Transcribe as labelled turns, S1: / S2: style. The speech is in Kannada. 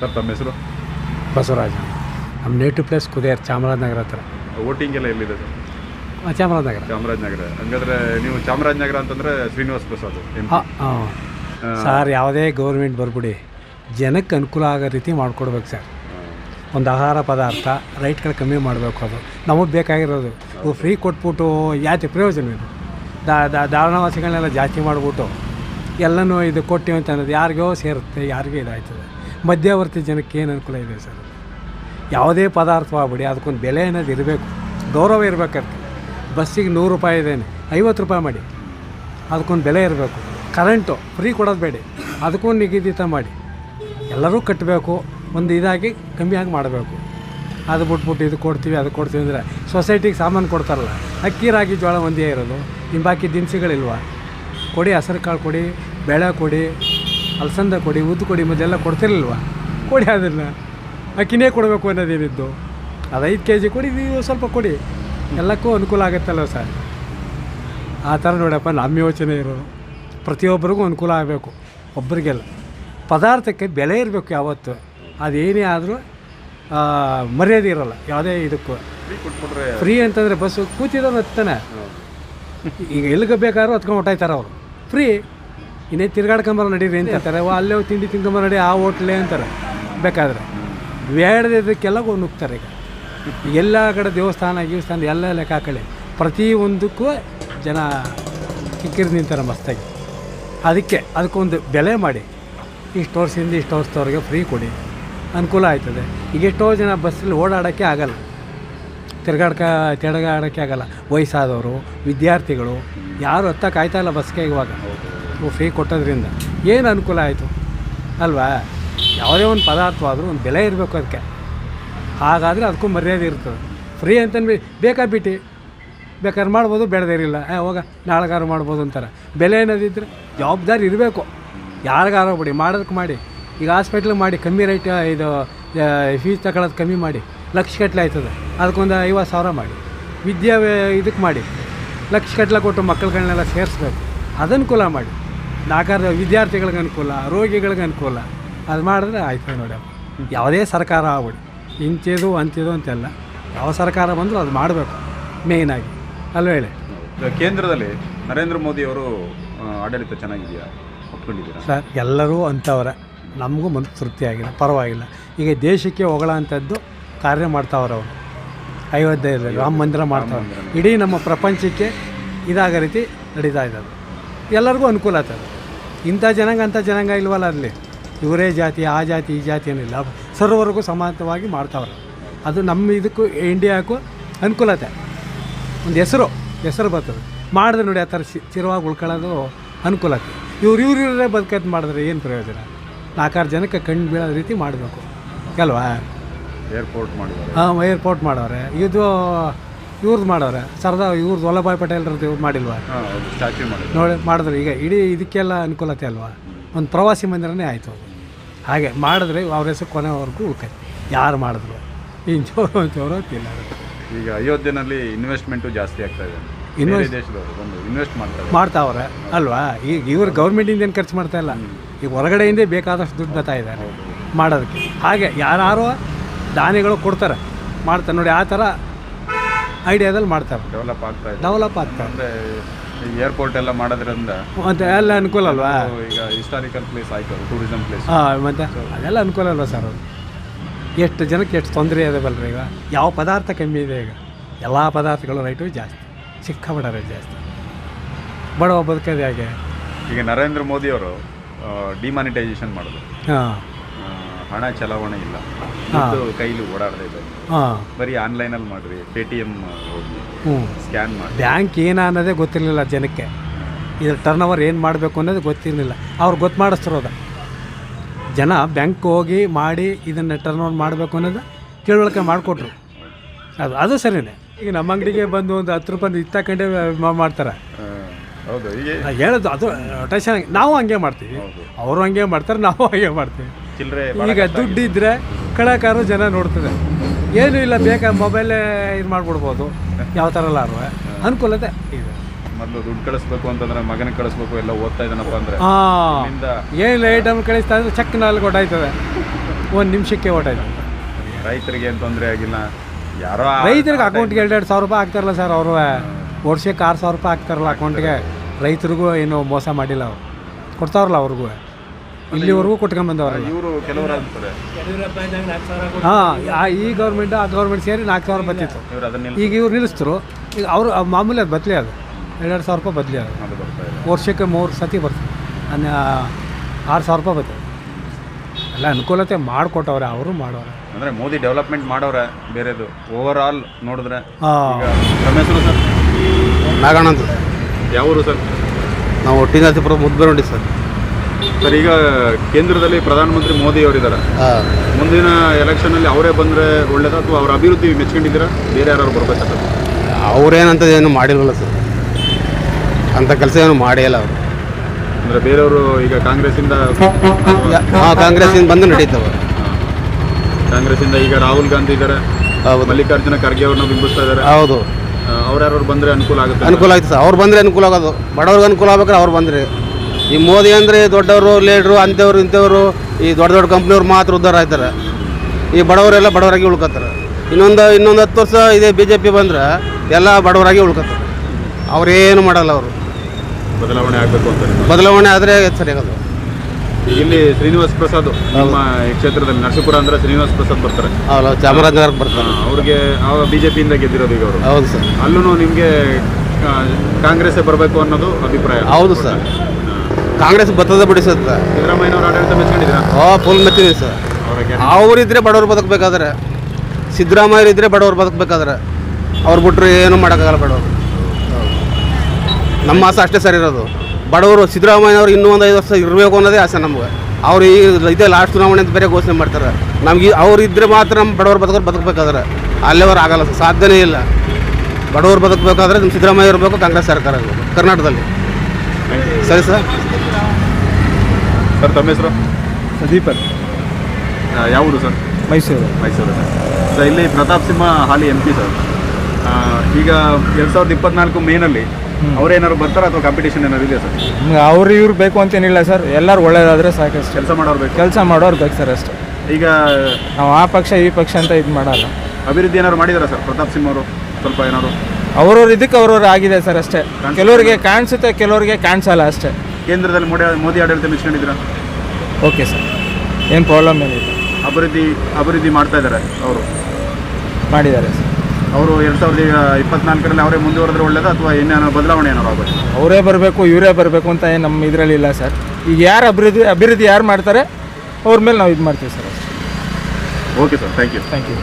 S1: ಸರ್ ತಮ್ಮ ಹೆಸರು?
S2: ಬಸವರಾಜ. ನಮ್ಮ ನೇಟಿವ್ ಪ್ಲೇಸ್ ಕುದೇರ್ ಚಾಮರಾಜನಗರ ಹತ್ರ.
S1: ವೋಟಿಂಗ್ ಎಲ್ಲ ಎಲ್ಲಿದೆ ಸರ್?
S2: ಚಾಮರಾಜನಗರ.
S1: ಚಾಮರಾಜನಗರ. ಹಂಗಾದ್ರೆ ನೀವು ಚಾಮರಾಜನಗರ ಅಂತಂದ್ರೆ ಶ್ರೀನಿವಾಸ್ ಪ್ರಸಾದ್ MP.
S2: ಹಾಂ ಹಾಂ ಸರ್ ಯಾವುದೇ ಗೌರ್ಮೆಂಟ್ ಬರ್ಬಿಡಿ. ಜನಕ್ಕೆ ಅನುಕೂಲ ಆಗೋ ರೀತಿ ಮಾಡಿಕೊಡ್ಬೇಕು ಸರ್. ಒಂದು ಆಹಾರ ಪದಾರ್ಥ ರೈಟ್ಗಳು ಕಮ್ಮಿ ಮಾಡಬೇಕು ಅದು. ನಮಗೆ ಬೇಕಾಗಿರೋದು. ಇವು ಫ್ರೀ ಕೊಟ್ಬಿಟ್ಟು ಯಾಕೆ ಪ್ರಯೋಜನ ಇದು? ದಾ ದಾ ದಾರುಣವಾಸಿಗಳನ್ನೆಲ್ಲ ಜಾಸ್ತಿ ಮಾಡಿಬಿಟ್ಟು ಎಲ್ಲನೂ ಇದು ಕೊಟ್ಟಿವಿ ಅಂತ ಅನ್ನೋದು ಯಾರಿಗೋ ಸೇರುತ್ತೆ ಯಾರಿಗೋ ಇದಾಯ್ತದೆ. ಮಧ್ಯವರ್ತಿ ಜನಕ್ಕೆ ಏನು ಅನುಕೂಲ ಇದೆ ಸರ್? ಯಾವುದೇ ಪದಾರ್ಥ ಆಗ್ಬಿಡಿ ಅದಕ್ಕೊಂದು ಬೆಲೆ ಅನ್ನೋದು ಇರಬೇಕು. ಗೌರವ ಇರಬೇಕಂತ ಬಸ್ಸಿಗೆ ನೂರು ರೂಪಾಯಿ ಇದೇನೆ, ಐವತ್ತು ರೂಪಾಯಿ ಮಾಡಿ. ಅದಕ್ಕೊಂದು ಬೆಲೆ ಇರಬೇಕು. ಕರೆಂಟು, ಫ್ರೀ ಕೊಡೋದು ಬೇಡಿ. ಅದಕ್ಕೂ ನಿಗದಿತ ಮಾಡಿ. ಎಲ್ಲರೂ ಕಟ್ಟಬೇಕು, ಒಂದು ಇದಾಗಿ ಕಮ್ಮಿಯಾಗಿ ಮಾಡಬೇಕು. ಅದು ಬಿಟ್ಬಿಟ್ಟು ಇದು ಕೊಡ್ತೀವಿ, ಅದು ಕೊಡ್ತೀವಿ ಅಂದರೆ ಸೊಸೈಟಿಗೆ ಸಾಮಾನು ಕೊಡ್ತಾರಲ್ಲ, ಅಕ್ಕಿ, ರಾಗಿ ಜೋಳ ಒಂದೇ ಇರೋದು. ನಿಮ್ಮ ಬಾಕಿ ದಿನಸಿಗಳಿಲ್ವ? ಕೊಡಿ, ಹಸಿರು ಕಾಳು ಕೊಡಿ, ಬೆಳೆ ಕೊಡಿ ಅಲಸಂದ ಕೊಡಿ ಉದ್ದು ಕೊಡಿ ಮೊದಲೆಲ್ಲ ಕೊಡ್ತಿರಲಿಲ್ವ? ಕೊಡಿ ಅದನ್ನು. ಅಕ್ಕಿನೇ ಕೊಡಬೇಕು ಅನ್ನೋದೇನಿದ್ದು? ಅದು ಐದು ಕೆ ಜಿ ಕೊಡಿ ನೀವು ಸ್ವಲ್ಪ ಕೊಡಿ. ಎಲ್ಲಕ್ಕೂ ಅನುಕೂಲ ಆಗುತ್ತಲ್ಲ ಸರ್. ಆ ಥರ ನೋಡಪ್ಪ ನಮ್ಮ ಯೋಚನೆ ಇರೋದು. ಪ್ರತಿಯೊಬ್ಬರಿಗೂ ಅನುಕೂಲ ಆಗಬೇಕು ಒಬ್ಬರಿಗೆಲ್ಲ ಪದಾರ್ಥಕ್ಕೆ ಬೆಲೆ ಇರಬೇಕು ಯಾವತ್ತು. ಅದೇನೇ ಆದರೂ ಮರ್ಯಾದೆ ಇರೋಲ್ಲ ಯಾವುದೇ ಇದಕ್ಕೂ.
S1: ಫ್ರೀ
S2: ಅಂತಂದರೆ ಬಸ್ಸು ಕೂತಿರೋದು ಹತ್ತಾನೆ. ಈಗ ಎಲ್ಲಿಗೆ ಬೇಕಾದ್ರೂ ಹತ್ಕೊಂಡು ಹೊಟ್ಟಾಯ್ತಾರೆ ಅವರು. ಫ್ರೀ. ಇನ್ನೇ ತಿರ್ಗಾಡ್ಕೊಂಬರ ನಡೀರಿ ಅಂತ ಅಂತಾರೆ "ಓ, ಅಲ್ಲೇ ಹೋಗ್ ತಿಂಡಿ ತಿನ್ಕೊಂಬರ ನಡಿ ಆ ಹೋಟ್ಲೇ ಅಂತಾರೆ. ಬೇಕಾದ್ರೆ. ಬೇಡದಿದ್ದಕ್ಕೆಲ್ಲ ನುಗ್ತಾರೆ ಈಗ. ಎಲ್ಲ ಕಡೆ ದೇವಸ್ಥಾನ ಗೀವಸ್ಥಾನ ಎಲ್ಲ ಲೆಕ್ಕ ಹಾಕೊಳ್ಳಿ. ಪ್ರತಿಯೊಂದಕ್ಕೂ ಜನ ಕಿಕ್ಕಿರಿ ನಿಂತಾರೆ ಮಸ್ತಾಗಿ. ಅದಕ್ಕೆ ಅದಕ್ಕೊಂದು ಬೆಲೆ ಮಾಡಿ. ಇಷ್ಟು ವರ್ಷದಿಂದ ಇಷ್ಟು ವರ್ಷದವ್ರಿಗೆ ಫ್ರೀ ಕೊಡಿ. ಅನುಕೂಲ ಆಯ್ತದೆ. ಈಗ ಎಷ್ಟೋ ಜನ ಬಸ್ಸಲ್ಲಿ ಓಡಾಡೋಕ್ಕೆ ಆಗಲ್ಲ. ತಿರ್ಗಾಡ್ಕ ತಿರ್ಗಾಡೋಕ್ಕೆ ಆಗಲ್ಲ. ವಯಸ್ಸಾದವರು ವಿದ್ಯಾರ್ಥಿಗಳು ಯಾರು ಹತ್ತ ಕಾಯ್ತಾ ಇಲ್ಲ ಬಸ್ಗೆ ಇವಾಗ. ಫ್ರೀ ಕೊಟ್ಟೋದ್ರಿಂದ ಏನು ಅನುಕೂಲ ಆಯಿತು? ಅಲ್ವಾ? ಯಾವುದೇ ಒಂದು ಪದಾರ್ಥವಾದರೂ ಒಂದು ಬೆಲೆ ಇರಬೇಕು ಅದಕ್ಕೆ. ಹಾಗಾದರೆ ಅದಕ್ಕೂ ಮರ್ಯಾದೆ ಇರ್ತದೆ. ಫ್ರೀ ಅಂತಂದು ಬೇಕಾ ಬಿಟ್ಟು ಬೇಕಾದ್ರೆ ಮಾಡ್ಬೋದು, ಬೇಡದೇ ಇರಲಿಲ್ಲ ನಾಳೆಗಾರು ಮಾಡ್ಬೋದು ಅಂತಾರೆ. ಬೆಲೆ ಅನ್ನೋದಿದ್ರೆ ಜವಾಬ್ದಾರಿ ಇರಬೇಕು. ಯಾರಿಗಾರು ಬಿಡಿ, ಮಾಡೋದಕ್ಕೆ ಮಾಡಿ. ಈಗ ಹಾಸ್ಪಿಟ್ಲಿಗೆ ಮಾಡಿ, ಕಮ್ಮಿ ರೇಟ್ ಇದು ಫೀಸ್ ತಗೊಳ್ಳೋದು ಕಮ್ಮಿ ಮಾಡಿ. ಲಕ್ಷ ಕಟ್ಲೆ ಆಯ್ತದೆ. ಅದಕ್ಕೊಂದು ಐವತ್ತು ಸಾವಿರ ಮಾಡಿ. ವಿದ್ಯಾ, ಇದಕ್ಕೆ ಮಾಡಿ. ಲಕ್ಷ ಕಟ್ಲೆ ಕೊಟ್ಟು ಮಕ್ಕಳುಗಳನ್ನೆಲ್ಲ ಸೇರಿಸ್ಬೇಕು. ಅದನುಕೂಲ ಮಾಡಿ. ನಾಲ್ಕಾರು ವಿದ್ಯಾರ್ಥಿಗಳಿಗೆ ಅನುಕೂಲ ರೋಗಿಗಳಿಗೆ ಅನುಕೂಲ. ಅದು ಮಾಡಿದ್ರೆ ಆಯ್ತು ನೋಡಿ ಯಾವುದೇ ಸರ್ಕಾರ ಆಗ್ಬಿಡಿ. ಇಂತಿದು ಅಂತಿದು ಅಂತೆಲ್ಲ. ಯಾವ ಸರ್ಕಾರ ಬಂದರೂ ಅದು ಮಾಡಬೇಕು. ಮೇಯ್ನಾಗಿ ಅಲ್ವ ಹೇಳಿ?
S1: ಕೇಂದ್ರದಲ್ಲಿ ನರೇಂದ್ರ ಮೋದಿ ಅವರು ಆಡಳಿತ ಚೆನ್ನಾಗಿದೆಯಾ? ಒಪ್ಕೊಂಡಿದ್ದೀರಾ?
S2: ಸರ್ ಎಲ್ಲರೂ ಅಂಥವ್ರೆ. ನಮಗೂ ಮನಸ್ಸು ತೃಪ್ತಿ ಆಗಿಲ್ಲ ಪರವಾಗಿಲ್ಲ. ಈಗ ದೇಶಕ್ಕೆ ಹೊಗಳ ಅಂಥದ್ದು ಕಾರ್ಯ ಮಾಡ್ತಾವ್ರೆ ಅವರು. ಅಯೋಧ್ಯೆಯಲ್ಲಿ ರಾಮ ಮಂದಿರ ಮಾಡ್ತಾವ್ರೆ. ಇಡೀ ನಮ್ಮ ಪ್ರಪಂಚಕ್ಕೆ ಇದಾಗ ರೀತಿ ನಡೀತಾ ಇದ್ದಾರೆ ಎಲ್ಲರಿಗೂ ಅನುಕೂಲ ಆಗ್ತದೆ. ಇಂಥ ಜನಾಂಗ ಅಂಥ ಜನಾಂಗ ಇಲ್ವಲ್ಲ ಅಲ್ಲಿ. ಇವರೇ ಜಾತಿ ಆ ಜಾತಿ ಈ ಜಾತಿ ಏನಿಲ್ಲ. ಸರ್ವರಿಗೂ ಸಮಾನವಾಗಿ ಮಾಡ್ತಾವ್ರೆ. ಅದು ನಮ್ಮ ಇದಕ್ಕೂ ಇಂಡಿಯಾಕ್ಕೂ ಅನುಕೂಲತೆ. ಒಂದು ಹೆಸರು ಹೆಸರು ಬರ್ತದೆ. ಮಾಡಿದ್ರೆ ನೋಡಿ ಆ ಥರ ಚಿರವಾಗಿ ಉಳ್ಕೊಳ್ಳೋದು ಅನುಕೂಲತೆ. ಇವ್ರು ಇವ್ರು ಇವರೇ ಬದುಕದ್ ಮಾಡಿದ್ರೆ ಏನು ಪ್ರಯೋಜನ? ನಾಲ್ಕಾರು ಜನಕ್ಕೆ ಕಣ್ಣು ಬೀಳೋ ರೀತಿ ಮಾಡಬೇಕು. ಅಲ್ವಾ?
S1: ಏರ್ಪೋರ್ಟ್ ಮಾಡಿದ್ದಾರೆ.
S2: ಹಾಂ ಏರ್ಪೋರ್ಟ್ ಮಾಡವ್ರೆ ಇದು ಇವ್ರದ್ದು ಮಾಡವ್ರೆ ಸರ್ದಾ ಇವ್ರದ್ದು ವಲ್ಲಭಾಯ್ ಪಟೇಲ್ರದ್ದು ಇವ್ರು ಮಾಡಿಲ್ವಾ? ನೋಡಿ ಮಾಡಿದ್ರು. ಈಗ ಇಡೀ ಇದಕ್ಕೆಲ್ಲ ಅನುಕೂಲತೆ ಅಲ್ವಾ? ಒಂದು ಪ್ರವಾಸಿ ಮಂದಿರನೇ ಆಯಿತು ಅದು. ಹಾಗೆ ಮಾಡಿದ್ರೆ ಅವ್ರ ಹೆಸರು ಕೊನೆವರೆಗೂ ಉಳ್ಕೈತೆ ಯಾರು ಮಾಡಿದ್ರು? ಇಂಚೋರು ಜೋರು ಅಂತಿಲ್ಲ ಇಲ್ಲ
S1: ಈಗ ಅಯೋಧ್ಯೆಯಲ್ಲಿ ಇನ್ವೆಸ್ಟ್ಮೆಂಟು ಜಾಸ್ತಿ ಆಗ್ತಾ ಇದೆ. ಬಂದು ಇನ್ವೆಸ್ಟ್ ಮಾಡ್ತಾರೆ
S2: ಮಾಡ್ತಾವ್ರೆ. ಅಲ್ವಾ? ಈಗ ಇವ್ರು ಗೌರ್ಮೆಂಟಿಂದ ಏನು ಖರ್ಚು ಮಾಡ್ತಾ ಇಲ್ಲ. ಈಗ ಹೊರಗಡೆಯಿಂದ ಬೇಕಾದಷ್ಟು ದುಡ್ಡು ಬರ್ತಾ ಇದ್ದಾರೆ ಮಾಡೋದಕ್ಕೆ. ಹಾಗೆ ಯಾರು ದಾನಿಗಳು ಕೊಡ್ತಾರೆ. ಮಾಡ್ತಾರೆ. ನೋಡಿ ಆ ಥರ ಐಡಿಯಾದಲ್ಲಿ ಮಾಡ್ತಾರೆ.
S1: ಡೆವಲಪ್ ಆಗ್ತಾ ಇದೆ.
S2: ಡೆವಲಪ್ ಆಗ್ತಾರೆ
S1: ಅಂದರೆ ಏರ್ಪೋರ್ಟ್ ಎಲ್ಲ ಮಾಡೋದ್ರಿಂದ
S2: ಮತ್ತೆ ಎಲ್ಲ ಅನುಕೂಲ ಅಲ್ವಾ?
S1: ಈಗ ಹಿಸ್ಟಾರಿಕಲ್ ಪ್ಲೇಸ್ ಆಯ್ತು ಟೂರಿಸಂ ಪ್ಲೇಸ್
S2: ಹಾಂ ಮತ್ತೆ ಅದೆಲ್ಲ ಅನುಕೂಲ ಅಲ್ವಾ ಸರ್? ಅದು ಎಷ್ಟು ಜನಕ್ಕೆ ಎಷ್ಟು ತೊಂದರೆ ಇದೆ ಬಲ್ರಿ ಈಗ? ಯಾವ ಪದಾರ್ಥ ಕಮ್ಮಿ ಇದೆ ಈಗ? ಎಲ್ಲ ಪದಾರ್ಥಗಳು ರೈಟು ಜಾಸ್ತಿ ಸಿಕ್ಕಾಪಟ್ಟೆ ರೇಟ್ ಜಾಸ್ತಿ ಬಡವ ಬದುಕೋದು ಹಾಗೆ.
S1: ಈಗ ನರೇಂದ್ರ ಮೋದಿ ಅವರು ಡಿಮಾನಿಟೈಸೇಷನ್ ಮಾಡೋದು.
S2: ಹಾಂ.
S1: ಹಣ ಚಲಾವಣೆ ಇಲ್ಲ. ದುಡ್ಡು ಕೈಲಿ ಓಡಾಡದೆ ಇದೆ
S2: ಹಾಂ.
S1: ಬರೀ ಆನ್ಲೈನಲ್ಲಿ ಮಾಡ್ರಿ ಪೇ ಟಿ ಎಂ ಹೋಗಿ
S2: ಹ್ಞೂ
S1: ಸ್ಕ್ಯಾನ್ ಮಾಡಿ
S2: ಬ್ಯಾಂಕ್ ಏನು ಅನ್ನೋದೇ ಗೊತ್ತಿರಲಿಲ್ಲ ಜನಕ್ಕೆ. ಇದ್ರ ಟರ್ನ್ ಓವರ್ ಏನು ಮಾಡಬೇಕು ಅನ್ನೋದು ಗೊತ್ತಿರಲಿಲ್ಲ. ಅವ್ರು ಗೊತ್ತು ಮಾಡಿಸ್ತಿರೋದ ಜನ ಬ್ಯಾಂಕ್ ಹೋಗಿ ಮಾಡಿ ಇದನ್ನು ಟರ್ನ್ ಓವರ್ ಮಾಡಬೇಕು ಅನ್ನೋದು ತಿಳುವಳಿಕೆ ಮಾಡಿಕೊಟ್ರು. ಅದು ಅದು ಸರಿನೇ. ಈಗ ನಮ್ಮ ಅಂಗಡಿಗೆ ಬಂದು ಒಂದು ಹತ್ತು ರೂಪಾಯಿ ಇತ್ತಕೊಂಡೆ ಮಾಡ್ತಾರೆ.
S1: ಹೌದು
S2: ಹೇಳೋದು ಅದು ರೊಟೇಷನ್ ನಾವು ಹಂಗೆ ಮಾಡ್ತೀವಿ. ಅವರು ಹಂಗೆ ಮಾಡ್ತಾರೆ ನಾವು ಹಂಗೆ ಮಾಡ್ತೀವಿ.
S1: ಚಿಲ್ಲರೆ
S2: ಈಗ ದುಡ್ಡು ಇದ್ರೆ ಕಳಕಾರು ಜನ ನೋಡ್ತದೆ. ಏನೂ ಇಲ್ಲ ಬೇಕಾ ಮೊಬೈಲೇ ಇದು ಮಾಡ್ಬಿಡ್ಬೋದು. ಯಾವ ಥರ ಎಲ್ಲ ಅನುಕೂಲತೆ ಇದೆ.
S1: ಮೊದಲು ದುಡ್ಡು ಕಳಿಸ್ಬೇಕು ಅಂತಂದ್ರೆ ಮಗನ ಕಳಿಸ್ಬೇಕು ಎಲ್ಲ ಓದ್ತಾ ಇದ್ದಾನಪ್ಪ ಅಂದ್ರೆ.
S2: ಏನಿಲ್ಲ ಐಟಮ್ ಕಳಿಸ್ತಾ ಅಂದ್ರೆ ಚೆಕ್ ನಾಲ್ಕು ಕೊಟ್ಟಾಯ್ತದೆ ಒಂದು ನಿಮಿಷಕ್ಕೆ ಹೊಟ್ಟಾಯ್ತು
S1: ರೈತರಿಗೆ ಏನು ತೊಂದರೆ ಆಗಿಲ್ಲ. ಯಾರೋ
S2: ರೈತರಿಗೆ ಅಕೌಂಟ್ಗೆ ಎರಡು ಎರಡು ಸಾವಿರ ರೂಪಾಯಿ ಹಾಕ್ತಾರಲ್ಲ ಸರ್ ಅವರು. ವರ್ಷಕ್ಕೆ ಆರು ಸಾವಿರ ರೂಪಾಯಿ ಹಾಕ್ತಾರಲ್ಲ ಅಕೌಂಟ್ಗೆ ರೈತರಿಗೂ ಏನು ಮೋಸ ಮಾಡಿಲ್ಲ ಅವ್ರು. ಕೊಡ್ತಾವ್ರಲ್ಲ ಅವ್ರಿಗೂ. ಇಲ್ಲಿವರೆಗೂ ಕೊಟ್ಕೊಂಬಂದವ್ರಲ್ಲ
S1: ಇವರು ಕೆಲವರು ಅಂತಾರೆ
S2: ಹಾಂ ಈ ಗೌರ್ಮೆಂಟ್ ಆ ಗೌರ್ಮೆಂಟ್ ಸೇರಿ ನಾಲ್ಕು ಸಾವಿರ ಬರ್ತಿತ್ತು.
S1: ಇವ್ರು ಅದನ್ನ
S2: ಈಗ ಇವ್ರು ನಿಲ್ಲಿಸ್ತರು ಈಗ ಅವರು ಮಾಮೂಲಿ ಅದು ಬದಲಿ ಅದು. ಎರಡೆರಡು ಸಾವಿರ ರೂಪಾಯಿ ಬದಲಿ ಅದು. ವರ್ಷಕ್ಕೆ ಮೂರು ಸತಿ ಬರ್ತದೆ ಆರು ಸಾವಿರ ರೂಪಾಯಿ ಬರ್ತದೆ. ಎಲ್ಲ ಅನುಕೂಲತೆ ಮಾಡಿಕೊಟ್ಟವ್ರೆ ಅವರು ಮಾಡೋರೆ
S1: ಅಂದರೆ ಮೋದಿ ಡೆವಲಪ್ಮೆಂಟ್ ಮಾಡೋರೆ ಬೇರೆದು. ಓವರ್ ಆಲ್ ನೋಡಿದ್ರೆ ಸರ್
S3: ನಾಗಣ್ಣ ಅಂತ
S1: ಯಾವ ಊರು ಸರ್?
S3: ನಾವು ಒಟ್ಟಿನಾಥಪುರ ಬರೋಂಡಿ ಸರ್.
S1: ಸರ್ ಈಗ ಕೇಂದ್ರದಲ್ಲಿ ಪ್ರಧಾನಮಂತ್ರಿ ಮೋದಿ ಅವರಿದ್ದಾರೆ. ಮುಂದಿನ ಎಲೆಕ್ಷನ್ ಅಲ್ಲಿ ಅವರೇ ಬಂದ್ರೆ ಒಳ್ಳೇದ ಅಥವಾ ಅವ್ರ ಅಭಿವೃದ್ಧಿ ಮೆಚ್ಕೊಂಡಿದ್ದೀರಾ? ಬೇರೆ ಯಾರು ಬರ್ಬೇಕಾ ಸರ್?
S3: ಅವ್ರೇನಂತ ಏನು ಮಾಡಿಲ್ವಲ್ಲ ಸರ್. ಅಂತ ಕೆಲಸ ಏನು ಮಾಡಿಲ್ಲ ಅವರು.
S1: ಅಂದ್ರೆ ಬೇರೆಯವರು ಈಗ ಕಾಂಗ್ರೆಸ್ಸಿಂದ
S3: ಹಾಂ ಕಾಂಗ್ರೆಸ್ಸಿಂದ ಬಂದು ನಡೀತವೆ.
S1: ಕಾಂಗ್ರೆಸ್ಸಿಂದ ಈಗ ರಾಹುಲ್ ಗಾಂಧಿ ಇದ್ದಾರೆ.
S3: ಹೌದು.
S1: ಮಲ್ಲಿಕಾರ್ಜುನ ಖರ್ಗೆ ಅವ್ರನ್ನ ಬಿಂಬಿಸ್ತಾ ಇದ್ದಾರೆ.
S3: ಹೌದು.
S1: ಅವ್ರ್ಯಾರು ಬಂದ್ರೆ ಅನುಕೂಲ ಆಗುತ್ತೆ
S3: ಅನುಕೂಲ ಆಯ್ತು ಸರ್. ಅವ್ರು ಬಂದರೆ ಅನುಕೂಲ ಆಗೋದು. ಬಡವ್ರಿಗೆ ಅನುಕೂಲ ಆಗ್ಬೇಕಾದ್ರೆ ಅವ್ರು ಬಂದರೆ. ಈ ಮೋದಿ ಅಂದರೆ ದೊಡ್ಡವರು ಲೀಡ್ರು ಅಂಥವ್ರು ಇಂಥವ್ರು ಈ ದೊಡ್ಡ ದೊಡ್ಡ ಕಂಪ್ನಿಯವ್ರು ಮಾತ್ರ ಉದ್ಧಾರ ಆಯ್ತಾರೆ. ಈ ಬಡವರೆಲ್ಲ ಬಡವರಾಗಿ ಉಳ್ಕೊತಾರೆ. ಇನ್ನೊಂದು ಇನ್ನೊಂದು ಹತ್ತು ವರ್ಷ ಇದೇ ಬಿ ಜೆ ಪಿ ಬಂದ್ರೆ ಎಲ್ಲ ಬಡವರಾಗಿ ಉಳ್ಕೊತಾರೆ. ಅವರೇನು ಮಾಡಲ್ಲ ಅವರು.
S1: ಬದಲಾವಣೆ ಆಗಬೇಕು ಅಂತ
S3: ಬದಲಾವಣೆ ಆದರೆ ಸರಿಯಾಗದು
S1: ಇಲ್ಲಿ ಶ್ರೀನಿವಾಸ್ ಪ್ರಸಾದ್ ನಮ್ಮ ಈ ಕ್ಷೇತ್ರದಲ್ಲಿ ನರಸೀಪುರ ಅಂದ್ರೆ ಶ್ರೀನಿವಾಸ್ ಪ್ರಸಾದ್ ಬರ್ತಾರೆ.
S3: ಹೌದು ಚಾಮರಾಜನಗರಕ್ಕೆ ಬರ್ತಾರೆ.
S1: ಅವ್ರಿಗೆ ಬಿಜೆಪಿಯಿಂದ ಗೆದ್ದಿರೋದು ಈಗ ಅವರು.
S3: ಹೌದು ಸರ್.
S1: ಅಲ್ಲೂ ನಿಮಗೆ ಕಾಂಗ್ರೆಸ್ಸೇ ಬರಬೇಕು ಅನ್ನೋದು ಅಭಿಪ್ರಾಯ.
S3: ಹೌದು ಸರ್. ಕಾಂಗ್ರೆಸ್ ಬತ್ತದ ಬಿಡಿಸುತ್ತೆ ಹಾ
S1: ಸಿದ್ದರಾಮಯ್ಯನವ್ರ ಆಡಳಿತ ಮೆಚ್ಕೊಂಡಿದ್ದೀರಾ?
S3: ಆ ಫುಲ್ ಮೆಚ್ಚಿದೆ ಸರ್. ಅವರಿದ್ರೆ ಬಡವರು ಬದುಕಬೇಕಾದ್ರೆ. ಸಿದ್ದರಾಮಯ್ಯ ಇದ್ರೆ ಬಡವರು ಬದುಕಬೇಕಾದ್ರೆ. ಅವ್ರು ಬಿಟ್ಟರೆ ಏನು ಮಾಡೋಕ್ಕಾಗಲ್ಲ ಬಡವರು. ನಮ್ಮ ಆಸೆ ಅಷ್ಟೇ ಸರಿ ಇರೋದು. ಬಡವರು ಸಿದ್ದರಾಮಯ್ಯನವ್ರು ಇನ್ನೂ ಒಂದು ಐದು ವರ್ಷ ಇರಬೇಕು ಅನ್ನೋದೇ ಆಸೆ ನಮ್ಗೆ. ಅವ್ರು ಈ ಇದೇ ಲಾಸ್ಟ್ ಚುನಾವಣೆ ಅಂತ ಬೇರೆ ಘೋಷಣೆ ಮಾಡ್ತಾರೆ. ನಮಗೆ ಅವ್ರು ಇದ್ರೆ ಮಾತ್ರ ನಮ್ಮ ಬಡವರು ಬದುಕೋರು ಬದುಕಬೇಕಾದ್ರೆ. ಅಲ್ಲೇವ್ರು ಆಗಲ್ಲ ಸಾಧ್ಯನೇ ಇಲ್ಲ. ಬಡವರು ಬದುಕಬೇಕಾದ್ರೆ ನಮ್ಮ ಸಿದ್ದರಾಮಯ್ಯ ಇರಬೇಕು ಕಾಂಗ್ರೆಸ್ ಸರ್ಕಾರ ಇರಬೇಕು. ಕರ್ನಾಟಕದಲ್ಲಿ. ಸರಿ ಸರ್?
S1: ಸರ್ ತಮ್ಮ ಹೆಸರು?
S2: ದೀಪಕ್
S1: ಆ, ಯಾವ ಊರು ಸರ್?
S2: ಮೈಸೂರು.
S1: ಮೈಸೂರು ಸರ್. ಇಲ್ಲಿ ಪ್ರತಾಪ್ ಸಿಂಹ ಹಾಲಿ ಎಂ ಪಿ ಸರ್. ಈಗ ಎರಡು ಸಾವಿರದ ಇಪ್ಪತ್ನಾಲ್ಕು ಮೇನಲ್ಲಿ ಅವ್ರೇನಾದ್ರು ಬರ್ತಾರ ಅಥವಾ ಕಾಂಪಿಟೇಷನ್ ಏನಾದ್ರು ಇದೆಯಾ ಸರ್?
S4: ಅವ್ರು ಇವ್ರು ಬೇಕು ಅಂತೇನಿಲ್ಲ ಸರ್. ಎಲ್ಲರೂ ಒಳ್ಳೇದಾದ್ರೆ ಸಾಕಷ್ಟು.
S1: ಕೆಲಸ ಮಾಡೋರು ಬೇಕು.
S4: ಕೆಲಸ ಮಾಡೋರು ಬೇಕು ಸರ್ ಅಷ್ಟೇ.
S1: ಈಗ
S4: ನಾವು ಆ ಪಕ್ಷ ಈ ಪಕ್ಷ ಅಂತ ಇದು ಮಾಡಲ್ಲ.
S1: ಅಭಿವೃದ್ಧಿ ಏನಾದ್ರು ಮಾಡಿದಾರ ಸರ್ ಪ್ರತಾಪ್ ಸಿಂಹ ಅವರು? ಸ್ವಲ್ಪ ಏನಾದ್ರು?
S4: ಅವ್ರವ್ರ ಇದಕ್ಕೆ ಅವ್ರವ್ರು ಆಗಿದೆ ಸರ್ ಅಷ್ಟೇ. ಕೆಲವರಿಗೆ ಕಾಣಿಸುತ್ತೆ ಕೆಲವರಿಗೆ ಕಾಣಿಸಲ್ಲ ಅಷ್ಟೇ.
S1: ಕೇಂದ್ರದಲ್ಲಿ ಮೋದಿ ಮೋದಿ ಆಡಳಿತ ಮೆಚ್ಕೊಂಡಿದ್ದೀರಾ?
S4: ಓಕೆ ಸರ್ ಏನು ಪ್ರಾಬ್ಲಮ್ ಏನಿಲ್ಲ.
S1: ಅಭಿವೃದ್ಧಿ ಅಭಿವೃದ್ಧಿ ಮಾಡ್ತಾ ಇದ್ದಾರೆ ಅವರು?
S4: ಮಾಡಿದ್ದಾರೆ ಸರ್
S1: ಅವರು ಎರಡು ಸಾವಿರದ ಇಪ್ಪತ್ನಾಲ್ಕರಲ್ಲಿ ಅವರೇ ಮುಂದುವರೆದ್ರೆ ಒಳ್ಳೇದು ಅಥವಾ ಇನ್ನೇನೋ ಬದಲಾವಣೆ ಏನಾರು ಆಗಬೇಕು
S4: ಅವರೇ ಬರಬೇಕು ಇವರೇ ಬರಬೇಕು ಅಂತ ಏನು ನಮ್ಮ ಇದರಲ್ಲಿ ಇಲ್ಲ ಸರ್ ಈಗ ಯಾರು ಅಭಿವೃದ್ಧಿ ಅಭಿವೃದ್ಧಿ ಯಾರು ಮಾಡ್ತಾರೆ ಅವ್ರ ಮೇಲೆ ನಾವು ಇದು ಮಾಡ್ತೀವಿ sir
S1: okay sir thank you
S4: thank you